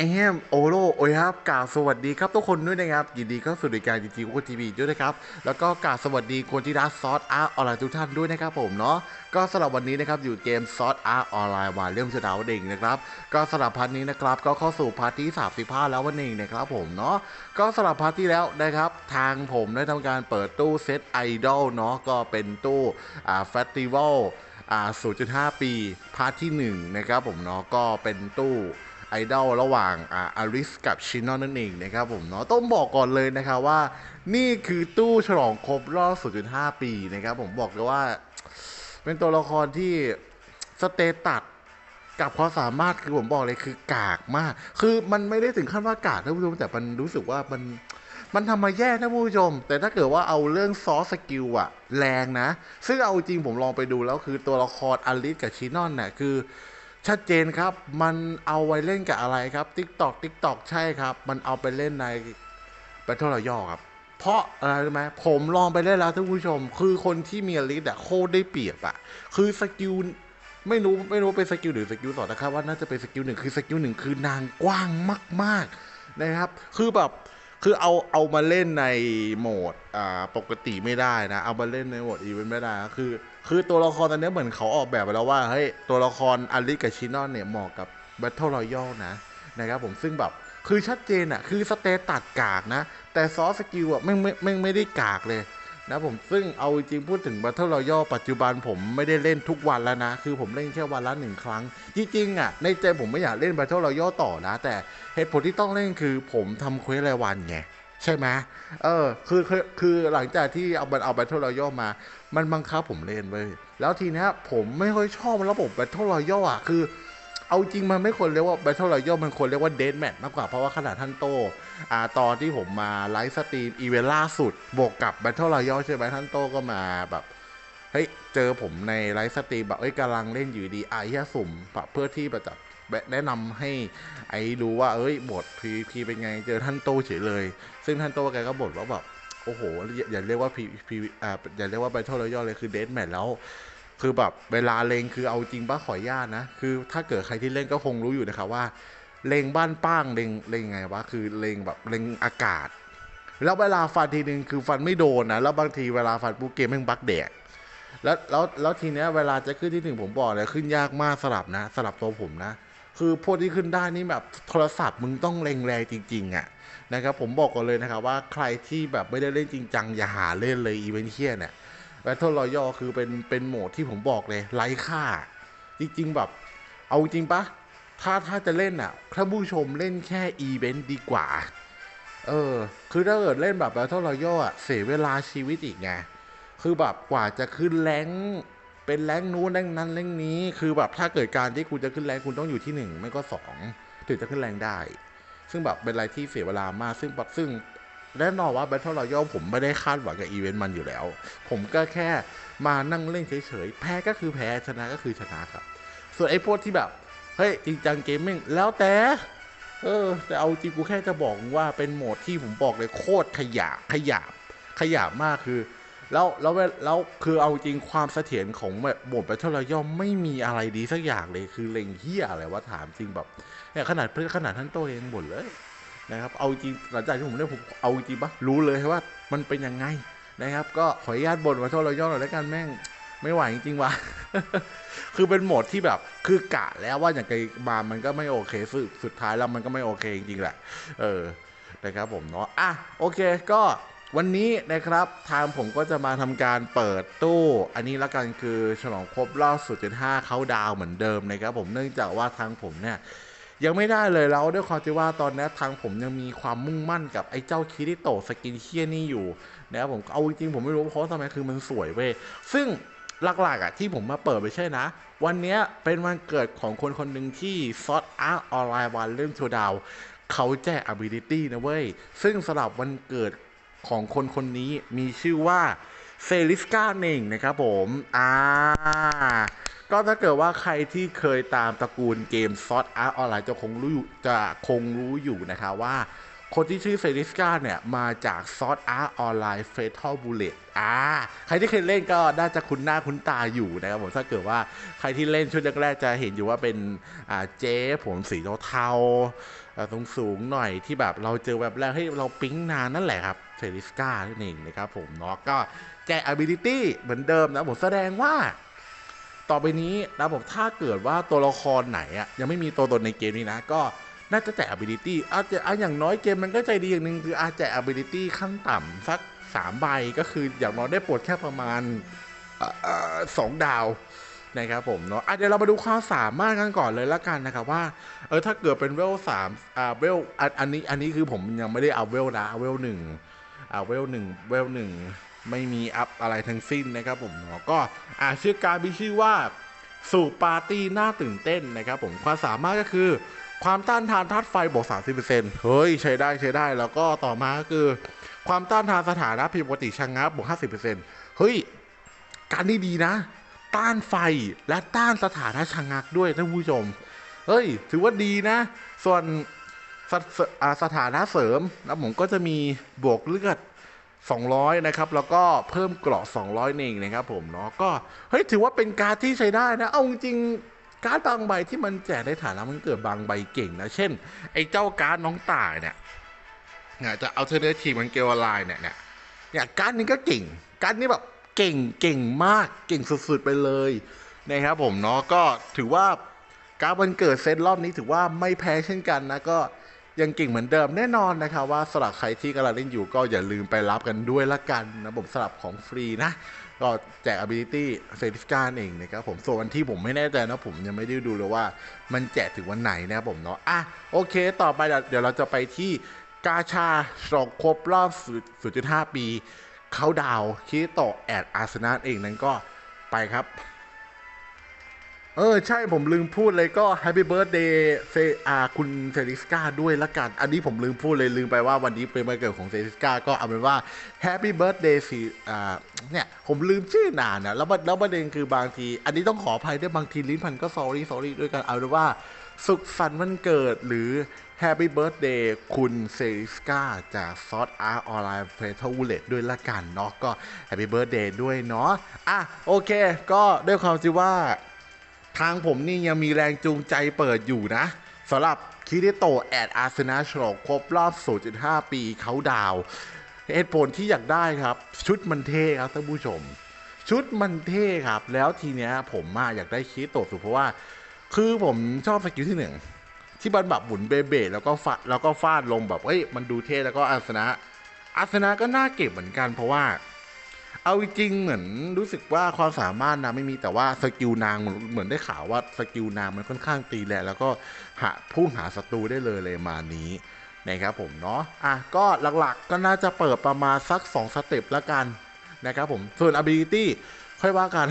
แอมโอโลโอยครับกล่าวสวัสดีครับทุกคนด้วยนะครับ ยินดีเข้าสู่รายการจีจีโอทีวีด้วยนะครับ แล้วก็กล่าวสวัสดีคนที่รักซอสอาร์ออนไลน์ทุกท่านด้วยนะครับผมเนาะก็สำหรับวันนี้นะครับอยู่เกมซอสอาร์ออนไลน์วาเรื่องเชดาวเด้งนะครับก็สำหรับพาร์ทนี้นะครับก็เข้าสู่พาร์ทที่35แล้ววันนี้นะครับผมเนาะก็สำหรับพาร์ทที่แล้วนะครับทางผมได้ทำการเปิดตู้เซตไอดอลเนาะก็เป็นตู้อ่าเฟสติวัลอ่า0.5 ปีพาร์ทที่1นะครับผมเนาะก็เป็นตู้ ไอดอลระหว่างอาอาริสกับชินอนนั่นเองนะครับผมเนาะต้องบอกก่อนเลยนะครับว่า นี่คือตู้ฉลองครบรอบ 0.5 ปีนะครับผมบอกเลยว่า เป็นตัวละครที่สเตตัสกับความสามารถคือผมบอกเลยคือกากมาก คือมันไม่ได้ถึงขั้นว่ากากนะผู้ชมแต่มันรู้สึกว่ามันมันทำมาแย่นะผู้ชม แต่ถ้าเกิดว่าเอาเรื่องซอสสกิลอะแรงนะ ซึ่งเอาจริงผมลองไปดูแล้วคือตัวละครอลิสกับชินอนเนี่ยคือ ชัดเจนครับ มันเอาไว้เล่นกับอะไรครับ TikTok TikTok ใช่ครับ มันเอาไปเล่นใน Battle Royale ครับ เพราะอะไรรู้ไหมผมลองไปเล่นแล้วท่านผู้ชม คือคนที่มีอลิสอะโคตรได้เปรียบอะคือสกิลไม่รู้ไม่รู้เป็นสกิลหรือสกิลสองนะครับว่าน่าจะเป็นสกิลหนึ่งคือสกิลหนึ่งคือนางกว้างมาก ๆนะครับ คือแบบคือเอาเอามาเล่นในโหมดอ่าปกติไม่ได้นะ เอามาเล่นในโหมดอีเวนต์ไม่ได้นะคือคือตัวละครตอนนี้เหมือนเขาออกแบบไปแล้วว่าเฮ้ยตัวละครอลิสกับชินอนเนี่ยเหมาะกับ Battle Royale นะนะครับผมซึ่งแบบคือชัดเจนอะคือสเตตัดกากนะ แต่ซอสสกิลอะไม่ไม่ไม่ไม่ได้กากเลยนะผมซึ่งเอาจริงพูดถึง Battle Royale ปัจจุบันผมไม่ได้เล่นทุกวันแล้วนะ คือผมเล่นแค่วันละหนึ่งครั้ง จริงๆอะในใจผมไม่อยากเล่น Battle Royale ต่อนะ แต่เหตุผลที่ต้องเล่นคือผมทำเควสรายวันไง ใช่ไหมเออคือคือคือหลังจากที่เอาเอา Battle Royale มา มันบังคับผมเล่นเว้ยแล้วทีเนี้ยผมไม่ค่อยชอบระบบ Battle Royale อะคือ เอาจริงมันไม่ควรเรียกว่า Battle Royale มันควรเรียกว่า Dead Match มากกว่าเพราะว่าขนาดท่านโตอ่าตอนที่ผมมาไลฟ์สตรีมอีเวนต์ล่าสุด บวกกับ Battle Royale ใช่ไหมท่านโตก็มาแบบเฮ้ยเจอผมในไลฟ์สตรีมแบบเอ้ยกำลังเล่นอยู่ดีไอ้เหี้ยสุ่มเพื่อที่แบบจะแนะนำให้ไอ้รู้ว่าเอ้ยบท PVP เป็นไงเจอท่านโตเฉยเลย ซึ่งท่านโตแกก็บ่นว่าแบบ อ้โห อย่าเรียกว่า PVP อ่าอย่าเรียกว่า Battle Royale เลยคือเด a แมทแล้ว คือแบบเวลาเลงคือเอาจริงป้าขออนุญาตนะ คือถ้าเกิดใครที่เล่นก็คงรู้อยู่นะครับว่า เลงบ้านป้างเลงเลงไงวะคือเลงแบบเลงอากาศ แล้วเวลาฟันทีนึงคือฟันไม่โดนนะแล้วบางทีเวลาฟันปุ๊บเกมแม่งบักแดกแล้วแล้วแล้วทีเนี้ยเวลาจะขึ้นที่หนึ่งผมบอกเลยขึ้นยากมากสลับนะสลับตัวผมนะ คือพวกที่ขึ้นได้นี่แบบโทรศัพท์มึงต้องเล็งแรงจริง ๆอะ่ะ นะครับผมบอกก่อนเลยนะครับว่าใครที่แบบไม่ได้เล่นจริงจังอย่าหาเล่นเลยอีเวนต์เคียเนี่ย Battle Royale คือเป็นเป็นโหมดที่ผมบอกเลยไร้ค่า จริงๆแบบเอาจริงปะถ้าถ้าจะเล่นอะถ้าผู้ชมเล่นแค่อีเวนต์ดีกว่า เออ คือถ้าเกิดเล่นแบบ Battle Royale อะเสียเวลาชีวิตอีกไงคือแบบกว่าจะขึ้นแรงเป็นแรงนู้นแรงนั้นแรงนี้ คือแบบถ้าเกิดการที่คุณจะขึ้นแรงคุณต้องอยู่ที่หนึ่งไม่ก็สองถึงจะขึ้นแรงได้ ซึ่งแบบเป็นอะไรที่เสียเวลามาก ซึ่งแบบซึ่งแน่นอนว่า Battle Royale ผมไม่ได้คาดหวังกับอีเวนต์มันอยู่แล้ว ผมก็แค่มานั่งเล่นเฉยๆ แพ้ก็คือแพ้ชนะก็คือชนะครับ ส่วนไอ้พวกที่แบบ เฮ้ยจริงจังเกมมิ่งแล้วแต่ เออ แต่เอาจริงกูแค่จะบอกว่าเป็นโหมดที่ผมบอกเลยโคตรขยะขยะขยะมากคือ แล้วแล้วแล้วคือเอาจริงความเสถียรของแบบโหมดแบทเทิลรอย่อมไม่มีอะไรดีสักอย่างเลยคือเล็งเฮียอะไรวะถามจริงแบบเนี่ยขนาดเพื่อนขนาดท่านโตเองบ่นเลยนะครับเอาจริงหลังจากที่ผมเล่นผมเอาจริงปะรู้เลยว่ามันเป็นยังไงนะครับ ก็ขออนุญาตบ่นแบทเทิลรอย่อหน่อยแล้วกันแม่งไม่ไหวจริงๆว่ะ คือเป็นโหมดที่แบบ คือกะแล้วว่าอย่างไกมามันก็ไม่โอเคสุดสุดท้ายแล้วมันก็ไม่โอเคจริงๆแหละ เออ นะครับผมเนาะ อะ โอเค ก็ วันนี้นะครับทางผมก็จะมาทำการเปิดตู้ อันนี้ละกันคือฉลองครบรอบสุดจุดห้าเขาดาวเหมือนเดิมนะครับผมเนื่องจากว่าทางผมเนี่ยยังไม่ได้เลยแล้วด้วยความที่ว่าตอนนี้ทางผมยังมีความมุ่งมั่นกับไอ้เจ้าคิริโตสกินเคียนี่อยู่นะครับผมเอาจริงๆผมไม่รู้เพราะทำไมคือมันสวยเว้ยซึ่งหลักๆอะที่ผมมาเปิดไม่ใช่นะ วันนี้เป็นวันเกิดของคนคนหนึ่งที่ซอสอาร์ออนไลน์วันเล่มโชว์ดาวเขาแจก ability นะเว้ย ซึ่งสำหรับวันเกิด ของคนคนนี้มีชื่อว่าเซลิสกาเน่งนะครับผมอ่าก็ถ้าเกิดว่าใครที่เคยตามตระกูลเกมซอสอาร์ออนไลน์จะคงรู้จะคงรู้อยู่นะคะว่า คนที่ชื่อเซริสกาเนี่ย มาจากซอสอาร์ออนไลน์เฟท a ลบูเลตอ่าใครที่เคยเล่นก็น่าจะคุ้นหน้าคุ้นตาอยู่นะครับผมถ้าเกิดว่าใครที่เล่นชุดแรกๆจะเห็นอยู่ว่าเป็นอ่าเจ๊ผมสีเทาๆสูงสูงหน่อยที่แบบเราเจอแบบแรกให้เราปิ๊งนานนั่นแหละครับเซริสกานั่นเองนะครับผมเนาะก็แจก ability เหมือนเดิมนะผมแสดงว่าต่อไปนี้นะผมถ้าเกิดว่าตัวละครไหนอะยังไม่มีตัวตนในเกมนี้นะ ก็ น่าจะแจก ability อาจจะอะอย่างน้อยเกมมันก็ใจดีอย่างหนึ่งคืออาจจะ ability ขั้นต่ำสัก3ใบก็คืออย่างน้อยได้ปลดแค่ประมาณออสองดาวนะครับผมเนาะะเดี๋ยวเรามาดูความสามารถกันก่อนเลยละกันนะครับว่าเออถ้าเกิดเป็นเวลสามอ่าเวลอันนี้อันนี้คือผมยังไม่ได้เอาเวลนะเอาเวลหนึ่งอ่าเวลหนึ่งเวลหนึ่งไม่มีอัพอะไรทั้งสิ้นนะครับผมเนาะก็อ่าชื่อการมีชื่อว่าสู่ปาร์ตี้น่าตื่นเต้นนะครับผมความสามารถก็คือ ความต้านทานธาตุไฟบวก 30%เฮ้ย ใช้ได้ใช้ได้ แล้วก็ต่อมาก็คือ ความต้านทานสถานะผิดปกติชะงงับบวก 50%เฮ้ย การนี้ดีนะ ต้านไฟและต้านสถานะชะงงักด้วยท่านผู้ชม เฮ้ย ถือว่าดีนะ ส่วนสสสถานะเสริมนะผมก็จะมีบวกเลือด200 นะครับ แล้วก็เพิ่มเกราะ200เองนะครับผมเนาะก็เฮ้ยถือว่าเป็นการที่ใช้ได้นะ เอาจริง การ์ดบางใบที่มันแจกในฐานะมันเกิดบางใบเก่งนะ เช่น ไอ้เจ้าการ์ดน้องต่ายเนี่ยเนี่ยจะเอาเทเนทีมันเกลไลน์เนี่ยเนี่ยเนี่ยการ์ดนี้ก็เก่ง การ์ดนี้แบบเก่งเก่งมากเก่งสุดๆไปเลยนะครับผมเนาะก็ถือว่าการ์ดวันเกิดเซตรอบนี้ถือว่าไม่แพ้เช่นกันนะก็ยังเก่งเหมือนเดิมแน่นอนนะครับว่าสำหรับใครที่กำลังเล่นอยู่ก็อย่าลืมไปรับกันด้วยละกันนะผมสลับของฟรีนะ ก็แจก ability เซติฟการเองนะครับผมส่วนวันที่ผมไม่แน่ใจนะผมยังไม่ได้ดูเลยว่ามันแจกถึงวันไหนนะครับผมเนาะอะโอเค ต่อไปเดี๋ยวเราจะไปที่กาชาสองครบรอบ 0.5 ปี เขาดาวคิโตแอดอาร์เซนอลเองนั้นก็ไปครับ เออ ใช่ผมลืมพูดเลยก็ Happy Birthday เซอาคุณเซริสกาด้วยละกัน อันนี้ผมลืมพูดเลยลืมไปว่าวันนี้เป็นวันเกิดของเซริสกาก็เอาเป็นว่า Happy Birthday สิอ่าเนี่ย ผมลืมชื่อนานนะแล้วปรแล้วประเด็นคือบางที อันนี้ต้องขออภัยด้วยบางทีลิ้นพันก็ sorry sorry ด้วยกันเอาเป็นว่าสุขสันต์วันเกิดหรือ Happy Birthday คุณเซริสกาจากซอสอาร์ออนไลน์เพลทวูเลตด้วยละกันเนาะก็ Happy Birthday ด้วยเนาะอะโอเค ก็ด้วยความที่ว่า ทางผมนี่ยังมีแรงจูงใจเปิดอยู่นะสำหรับคิริโตแอดอาร์เซนอลฉลองครบรอบ 0.5 ปีเขาดาวเหตุผลที่อยากได้ครับ ชุดมันเท่ครับท่านผู้ชม ชุดมันเท่ครับ แล้วทีเนี้ยผมมาอยากได้คิริโตสุดเพราะว่า คือผมชอบสกิลที่หนึ่งที่มันแบบหมุนเบเบแล้วก็ฟาดแล้วก็ฟาดลงแบบเอ้ยมันดูเท่แล้วก็อาสนะอาสนะก็น่าเก็บเหมือนกันเพราะว่า เอาจริงเหมือนรู้สึกว่าความสามารถนะไม่มีแต่ว่าสกิลนางเหมือนเหมือนได้ข่าวว่าสกิลนางมันค่อนข้างตีแรงแล้วก็หาพุ่งหาศัตรูได้เลยเลยมานี้นะครับผมเนาะอะก็หลักๆก็น่าจะเปิดประมาณสัก 2 สเต็ปละกันนะครับผมส่วน ability ค่อยว่ากัน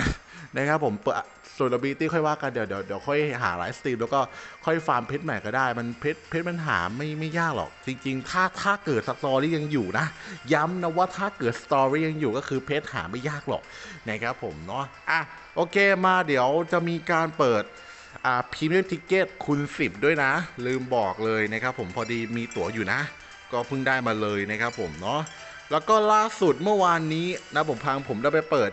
นะครับผมเปิด ส่วน ability ค่อยว่ากันเดี๋ยวเดี๋ยวเดี๋ยวค่อยหาไลฟ์สตรีมแล้วก็ค่อยฟาร์มเพชรใหม่ก็ได้ มันเพชรเพชรมันหาไม่ไม่ยากหรอก จริง ๆ ถ้าถ้าเกิดสตอรี่ยังอยู่นะ ย้ำนะว่าถ้าเกิดสตอรี่ยังอยู่ก็คือเพชรหาไม่ยากหรอกนะครับผมเนาะอะโอเคมาเดี๋ยวจะมีการเปิดอ่าพรีเมียมทิเกตคูณ10 ด้วยนะ ลืมบอกเลยนะครับผมพอดีมีตั๋วอยู่นะ ก็เพิ่งได้มาเลยนะครับผมเนาะแล้วก็ล่าสุดเมื่อวานนี้นะผมพังผมได้ไปเปิด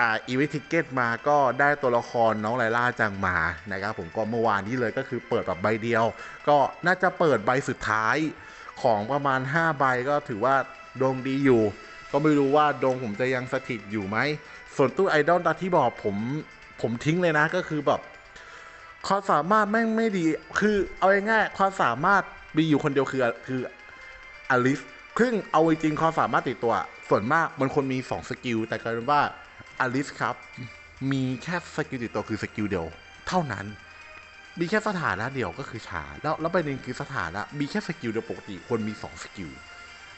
อีเวนทิเกตมาก็ได้ตัวละครน้องไลล่าจังมานะครับผมก็เมื่อวานนี้เลยก็คือเปิดแบบใบเดียว ก็น่าจะเปิดใบสุดท้ายของประมาณ 5 ใบก็ถือว่าดวงดีอยู่ ก็ไม่รู้ว่าดวงผมจะยังสถิตอยู่ไหม ส่วนตู้ไอดอลตาที่บอกผมผมทิ้งเลยนะก็คือแบบความสามารถแม่งไม่ดี คือเอาง่ายๆความสามารถมีอยู่คนเดียวคือคืออลิสซึ่งเอาจริงความสามารถติดตัว ส่วนมากมันคนมี 2 สกิล แต่กลายเป็นว่า อลิสครับ มีแค่สกิลติดตัวคือสกิลเดียว เท่านั้น มีแค่สถานะเดียวก็คือชา แล้วแล้วประเด็นคือสถานะมีแค่สกิลเดียวปกติคนมี2สกิล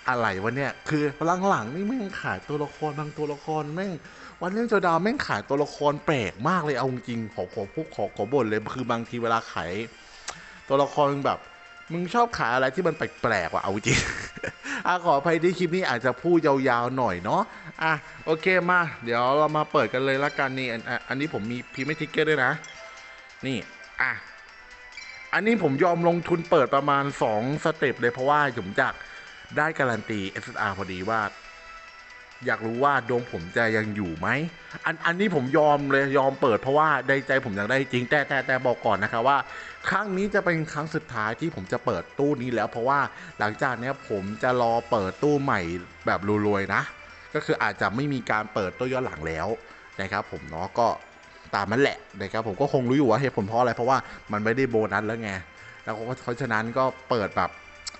อะไรวะเนี่ยคือหลังๆนี่แม่งขายตัวละครบางตัวละครแม่งวันเรื่องจอดาวแม่งขายตัวละครแปลกมากเลยเอาจริงขอขอพวกขอขอบนเลยคือบางทีเวลาขายตัวละครแบบ มึงชอบขายอะไรที่มันแปลกๆว่ะเอาจริง อะขออภัยที่คลิปนี้อาจจะพูดยาวๆหน่อยเนาะอะโอเคมา เดี๋ยวเรามาเปิดกันเลยละกันนี่อันนี้ผมมีพรีเมียร์ทิกเก็ตด้วยนะ นี่อะอันนี้ผมยอมลงทุนเปิดประมาณ 2 สเต็ปเลยเพราะว่าผมจากได้การันตี SSR พอดีว่า อยากรู้ว่าดวงผมจะยังอยู่ไหมอันอันนี้ผมยอมเลยยอมเปิดเพราะว่าในใจผมอยากได้จริง แต่แต่แต่บอกก่อนนะครับว่า ครั้งนี้จะเป็นครั้งสุดท้ายที่ผมจะเปิดตู้นี้แล้ว เพราะว่าหลังจากนี้ผมจะรอเปิดตู้ใหม่แบบรวยๆนะ ก็คืออาจจะไม่มีการเปิดตู้ย้อนหลังแล้วนะครับ ผมเนาะก็ตามนั้นแหละนะครับผมก็คงรู้อยู่ว่าเหตุผลเพราะอะไรเพราะว่ามันไม่ได้โบนัสแล้วไงแล้วก็เพราะฉะนั้นก็เปิดแบบ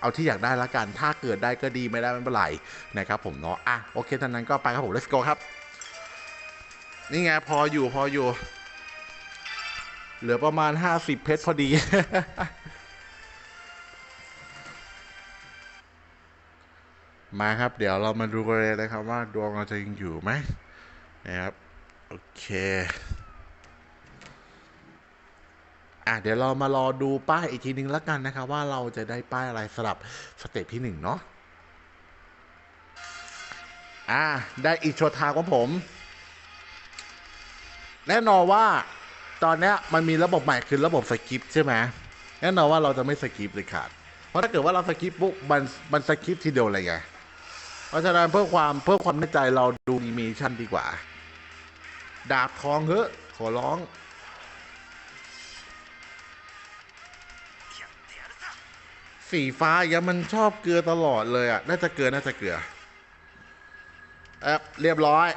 เอาที่อยากได้ละกัน ถ้าเกิดได้ก็ดีไม่ได้ไม่เป็นไรนะครับผมเนาะอะโอเคท่านั้นก็ไปครับผม let's go ครับ นี่ไงพออยู่พออยู่ เหลือประมาณ 50 เพชรพอดีมาครับ เดี๋ยวเรามาดูกันเลยนะครับว่าดวงเราจะยังอยู่ไหมนะครับ โอเค อะเดี๋ยวเรามารอดูป้ายอีกทีนึงแล้วกันนะครับ ว่าเราจะได้ป้ายอะไรสำหรับสเตจที่หนึ่งเนาะอะได้อีกโชว์ทางของผม แน่นอนว่าตอนนี้มันมีระบบใหม่คือระบบสกิปใช่ไหมแน่นอนว่าเราจะไม่สกิปเลยขาดเพราะถ้าเกิดว่าเราสกิปปุ๊บมันมันสกิปทีเดียวเลยไงเพราะฉะนั้นเพื่อความเพื่อความแน่ใจเราดูแอนิเมชันดีกว่า ดาบทองเฮ้ขอร้อง สีฟ้ายังมันชอบเกลือตลอดเลยอะ น่าจะเกลือ น่าจะเกลือเอบเรียบร้อย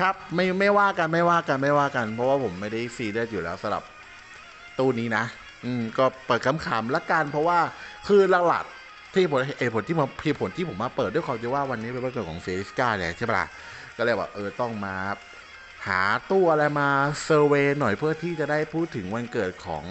ครับไม่ไม่ว่ากันไม่ว่ากันไม่ว่ากัน เพราะว่าผมไม่ได้ซีเรียสอยู่แล้วสำหรับตู้นี้นะ อืม ก็เปิดขำๆละกัน เพราะว่าคือหลักๆที่ผลเอผลที่มาเผลที่ผมมาเปิดด้วยความที่ว่าวันนี้เป็นวันเกิดของเฟริสกาเนี่ยใช่ปะล่ะก็เลยแบบเออต้องมาหาตู้อะไรมาเซอร์เวยหน่อยเพื่อที่จะได้พูดถึงวันเกิดของ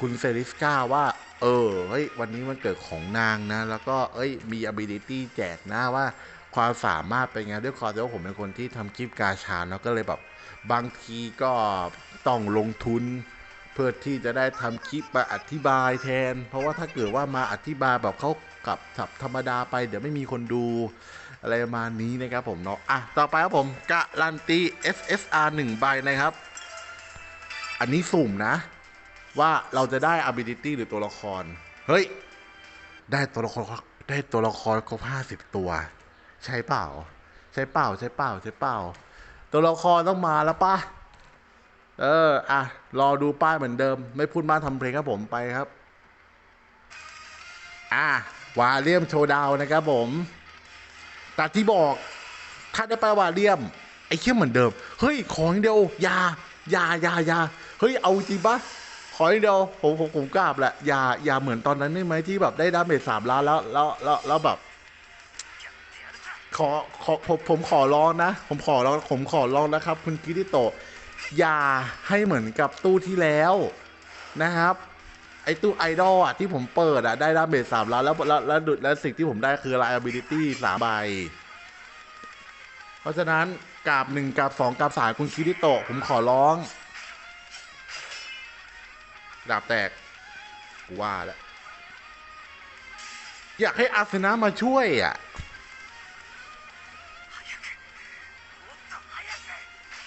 คุณเฟริสกาว่า เออเฮ้ยวันนี้วันเกิดของนางนะ แล้วก็เอ้ยมี ability แจกนะว่าความสามารถเป็นไงด้วยความที่ว่าผมเป็นคนที่ทำคลิปกาชาเนาะก็เลยแบบบางทีก็ต้องลงทุน เพื่อที่จะได้ทำคลิปมาอธิบายแทน เพราะว่าถ้าเกิดว่ามาอธิบายแบบเขากับสับธรรมดาไปเดี๋ยวไม่มีคนดู อะไรประมาณนี้นะครับผมเนาะอะต่อไปครับผมการันตี SSR 1ใบนะครับ อันนี้สุ่มนะ ว่าเราจะได้ ability หรือตัวละคร เฮ้ย ได้ตัวละครได้ตัวละครครบห้าสิบตัว ใช่เปล่า ใช่เปล่า ใช่เปล่า ใช่เปล่า ตัวละครต้องมาแล้วปะเออ อะ รอดูป้ายเหมือนเดิม ไม่พูดมากทำเพลงครับผมไปครับ อะวาเลียมโชว์ดาวนะครับผมแต่ที่บอกถ้าได้ไปวาเลียม ไอ้เขี้ยเหมือนเดิม เฮ้ย ของเดียวยา ยายายาเฮ้ย เอาจริงปะ ขออย่างเดียวผมผมผมกราบแหละ อย่าอย่าเหมือนตอนนั้นได้ไหมที่แบบได้ดาเมจสามล้านแล้วแล้วแล้วแล้วแบบ ขอขอผมผมขอร้องนะ ผมขอร้องผมขอร้องนะครับ คุณกิริโตะอย่าให้เหมือนกับตู้ที่แล้วนะครับไอตู้ไอดอลอะที่ผมเปิดอะได้ดาเมจสามล้านแล้วแล้วแล้วแล้วแล้วสิ่งที่ผมได้คือ liability สามใบ เพราะฉะนั้นกราบหนึ่งกราบสองกราบสามคุณคิริโตะผมขอร้อง ดาบแตกกูว่าแล้วอยากให้อาร์เซนามาช่วยอะ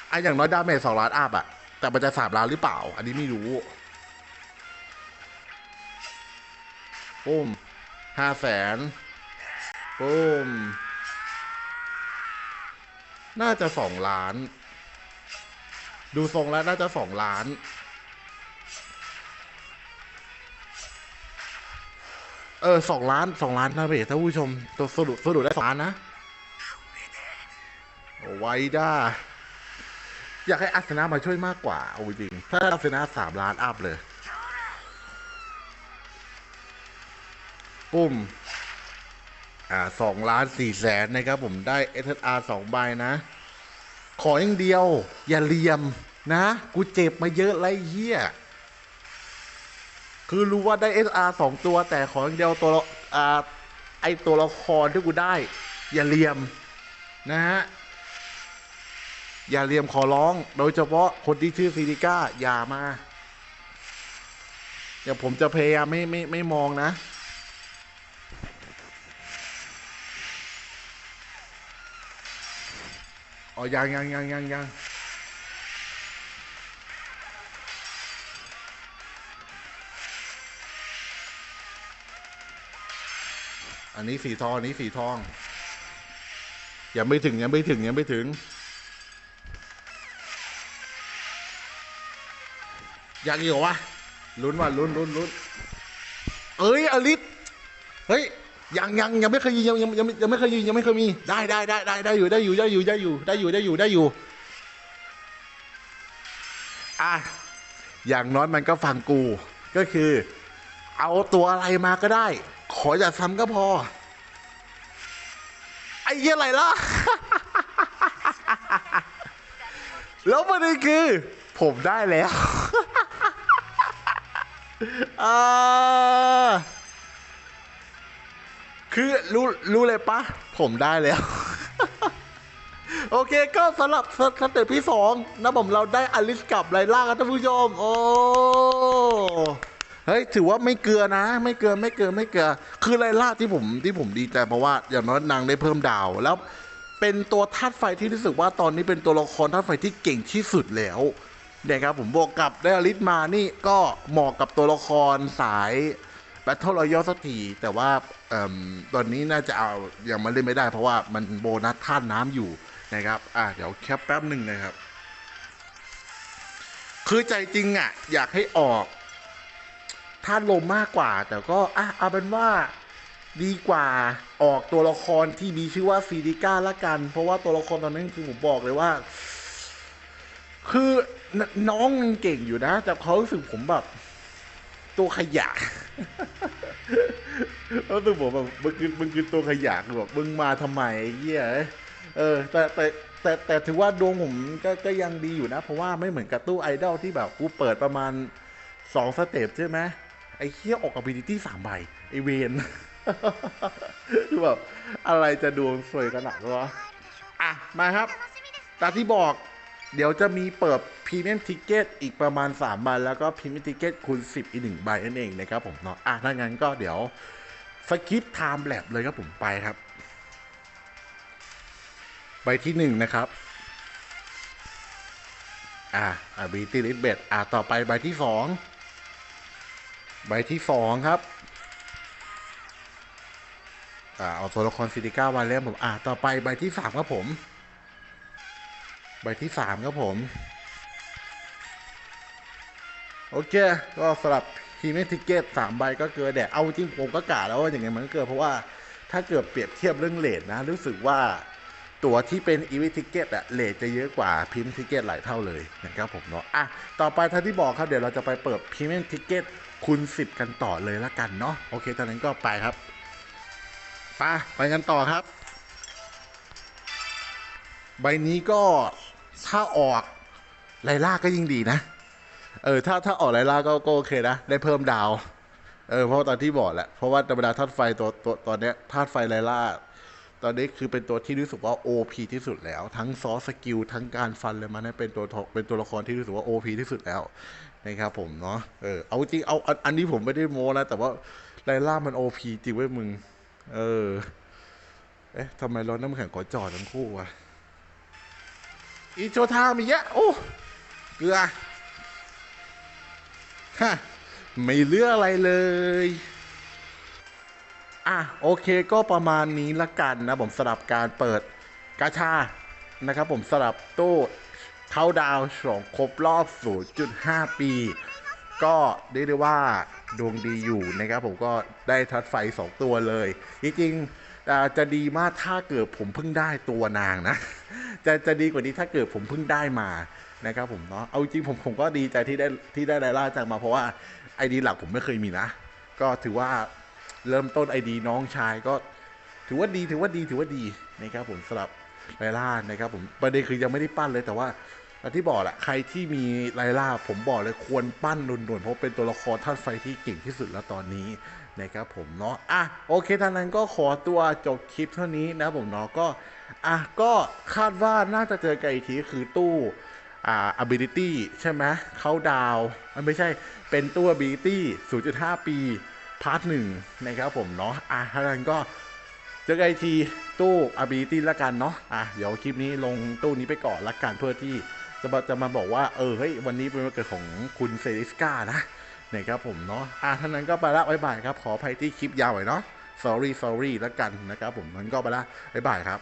ไอะอย่างน้อยดาเมจสองล้านอัพอะแต่มันจะสามล้านหรือเปล่า อันนี้ไม่รู้ปุ้มห้าแสนปุ้ม น่าจะสองล้าน ดูทรงแล้วน่าจะสองล้าน ออสองล้านสองล้านนะเบท่านผู้ชมตัวสรุปสรุปได้สองล้านนะโอ้ไว้ด้าอยากให้อาร์เซนอลมาช่วยมากกว่าเอาจริงถ้าอาร์เซนอลสามล้านอัพเลยปุ้มอ่าสองล้านสี่แสนนะครับผมได้ SSR สองใบนะ ขออย่างเดียว อย่าเลี่ยมนะ กูเจ็บมาเยอะไรเฮีย คือรู้ว่าได้ SR สองตัวแต่ขออย่างเดียวตัวอ่าไอตัวละครที่กูได้ อย่าเลี่ยมนะฮะอย่าเลียมขอร้อง โดยเฉพาะคนที่ชื่อซีริก้าอย่ามาเดี๋ยวผมจะพยายามไม่ไม่ไม่มองนะอ๋อยังยังยังยังยัง อันนี้สีทองอันนี้สีทอง ยังไม่ถึงยังไม่ถึงยังไม่ถึง ยังอยู่วะลุ้นว่ะลุ้นลุ้นลุ้นเอ้ยอลิสเฮ้ยยังยังยังไม่เคยยิงยังยังยังยังไม่เคยยิงยังไม่เคยมีได้ได้ได้ได้ได้อยู่ได้อยู่ได้อยู่ได้อยู่ได้อยู่ได้อยู่ได้อยู่อะอย่างน้อยมันก็ฟังกู ก็คือ เอาตัวอะไรมาก็ได้ ขออย่าซ้ำก็พอ ไอ้เหี้ยอะไรล่ะ แล้วประเด็นคือ ผมได้แล้วคือรู้รู้เลยปะผมได้แล้ว โอเคก็สำหรับสสเต็ปที่สองนะผมเราได้อลิสกับไลล่าครับท่านผู้ชม โอ้ เฮ้ยถือว่าไม่เกลือนะ ไม่เกลือไม่เกลือไม่เกลือ คือไลล่าที่ผมที่ผมดีใจเพราะว่าอย่างน้อยนางได้เพิ่มดาวแล้วเป็นตัวธาตุไฟที่รู้สึกว่าตอนนี้เป็นตัวละครธาตุไฟที่เก่งที่สุดแล้วเนี่ยครับผมบวกกับได้อลิสมานี่ก็เหมาะกับตัวละครสายแบทเทิลรอยัลสักทีแต่ว่าเอิ่มตอนนี้น่าจะเอายังมาเล่นไม่ได้ เพราะว่ามันโบนัสธาตุน้ำอยู่นะครับอะเดี๋ยวแคปแป๊บหนึ่งนะครับ คือใจจริงอะ อยากให้ออก ธาตุลมมากกว่า แต่ก็อะเอาเป็นว่าดีกว่าออกตัวละครที่มีชื่อว่าฟีดิก้าละกัน เพราะว่าตัวละครตอนนั้นคือผมบอกเลยว่า คือน้องมันเก่งอยู่นะ แต่เขารู้สึกผมแบบ ตัวขยะรู้สึกผมแบบมึงคือมึงคือตัวขยะแบบมึงมาทำไมเหี้ยเออ แต่แต่แต่แต่ถือว่าดวงผมก็ก็ยังดีอยู่นะ เพราะว่าไม่เหมือนกับตู้ไอดอลที่แบบกูเปิดประมาณสองสเต็ปใช่ไหม ไอ้เคี้ยออก ability สามใบไอเวนคือแบบอะไรจะดวงสวยขนาดนั้วะอะ มาครับ ตามที่บอกเดี๋ยวจะมีเปิดพรีเมียมทิเกตอีกประมาณ3ใบแล้วก็พรีเมียมทิเกตคูณ 10 อีกหนึ่งใบนั่นเองนะครับผมเนาะอะถ้างั้นก็เดี๋ยวสกิปไทม์แลบเลยครับผมไปครับ ใบที่หนึ่งนะครับ อะอะบีตีลิสเบดอะ ต่อไปใบที่สอง ใบที่สองครับอ่าเอาตัวละครซิติก้ามาเล่มผมอ่าต่อไปใบที่สามครับผม ใบที่สามครับผม โอเค ก็สำหรับทีมทิเกตสามใบก็เกินแดดเอาจริงผมก็กะแล้วว่าอย่างไงมันก็เกินเพราะว่าถ้าเกิดเปรียบเทียบเรื่องเลทนะ รู้สึกว่า ตั๋วที่เป็นอีวนทิเกตอะเลทจะเยอะกว่าพิมพ์ทิเกตหลายเท่าเลยนะครับผมเนาะอะต่อไปท่านที่บอกครับเดี๋ยวเราจะไปเปิดพรีเมียมทิเกตคูณ10 กันต่อเลยละกันเนาะโอเคตอนนั้นก็ไปครับไปไปกันต่อครับ ใบนี้ก็ถ้าออกไลล่าก็ยิ่งดีนะ เออถ้าถ้าออกไลล่าก็ก็โอเคนะ ได้เพิ่มดาว เออเพราะตอนที่บอกแหละเพราะว่าธรรมดาธาตุไฟตัวตัวตอนเนี้ยธาตุไฟไลล่า ตอนนี้คือเป็นตัวที่รู้สึกว่า OP ที่สุดแล้ว ทั้งซอสสกิลทั้งการฟันเลยมันเป็นตัวเป็นตัวละครที่รู้สึกว่า OP ที่สุดแล้วนะครับผมเนาะเออเอาจริงเอาอันนี้ผมไม่ได้โม้นะแต่ว่าไลล่ามัน OP จริงเว้ยมึง เออเอ๊ะทำไมรถน้ำแข็งขอจอดทั้งคู่วะอีโจทามีเยอะโอ้เกลือฮะไม่เลืออะไรเลย อะโอเคก็ประมาณนี้ละกันนะผมสำหรับการเปิดกาชานะครับผมสำหรับตู้เข้าดาวฉลองครบรอบ 0.5 ปี ก็เรียกได้ว่าดวงดีอยู่นะครับผมก็ได้ทัดไฟ 2 ตัวเลย จริงๆจะดีมากถ้าเกิดผมเพิ่งได้ตัวนางนะ จะจะดีกว่านี้ถ้าเกิดผมเพิ่งได้มานะครับผมเนาะเอาจริงผมผมก็ดีใจที่ได้ที่ได้ไลล่าจากมาเพราะว่าไอดีหลักผมไม่เคยมีนะ ก็ถือว่า เริ่มต้นไอดีน้องชายก็ถือว่าดีถือว่าดีถือว่าดีนะครับผมสำหรับไลล่านะครับผมประเด็นคือยังไม่ได้ปั้นเลยแต่ว่าที่บอกแหละใครที่มีไลล่าผมบอกเลยควรปั้นด่วนๆเพราะเป็นตัวละครท่านไฟที่เก่งที่สุดแล้วตอนนี้นะครับผมเนาะอะโอเคท่านั้นก็ขอตัวจบคลิปเท่านี้นะผมเนาะก็อะก็คาดว่าน่าจะเจอกันอีกทีคือตู้อ่า ability ใช่ไหมเข้าดาวมันไม่ใช่เป็นตู้ ability 0.5 ปี พาร์ทหนึ่งนะครับผมเนาะอะท่านั้นก็เจอกันทีตู้ ability ละกันเนาะอะเดี๋ยวคลิปนี้ลงตู้นี้ไปก่อนละกันเพื่อที่จะมาจะมาบอกว่าเออเฮ้ยวันนี้เป็นวันเกิดของคุณเซริสกานะนะครับผมเนาะอะท่านั้นก็ไปละบ๊ายบายครับ ขออภัยที่คลิปยาวหน่อยเนาะ sorry sorry ล้วกันนะครับผมมันก็ไปละบ๊ายบายครับ